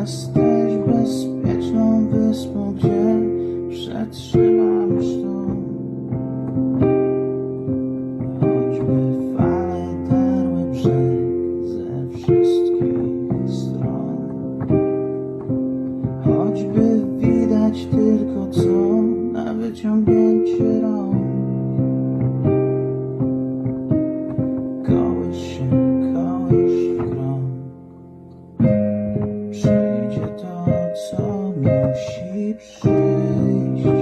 Jesteś bezpieczną wyspą, gdzie przetrzymam szturm Choćby fale darły brzeg ze wszystkich stron. Choćby widać tylko co na wyciągnięcie rąk. saw me sheep.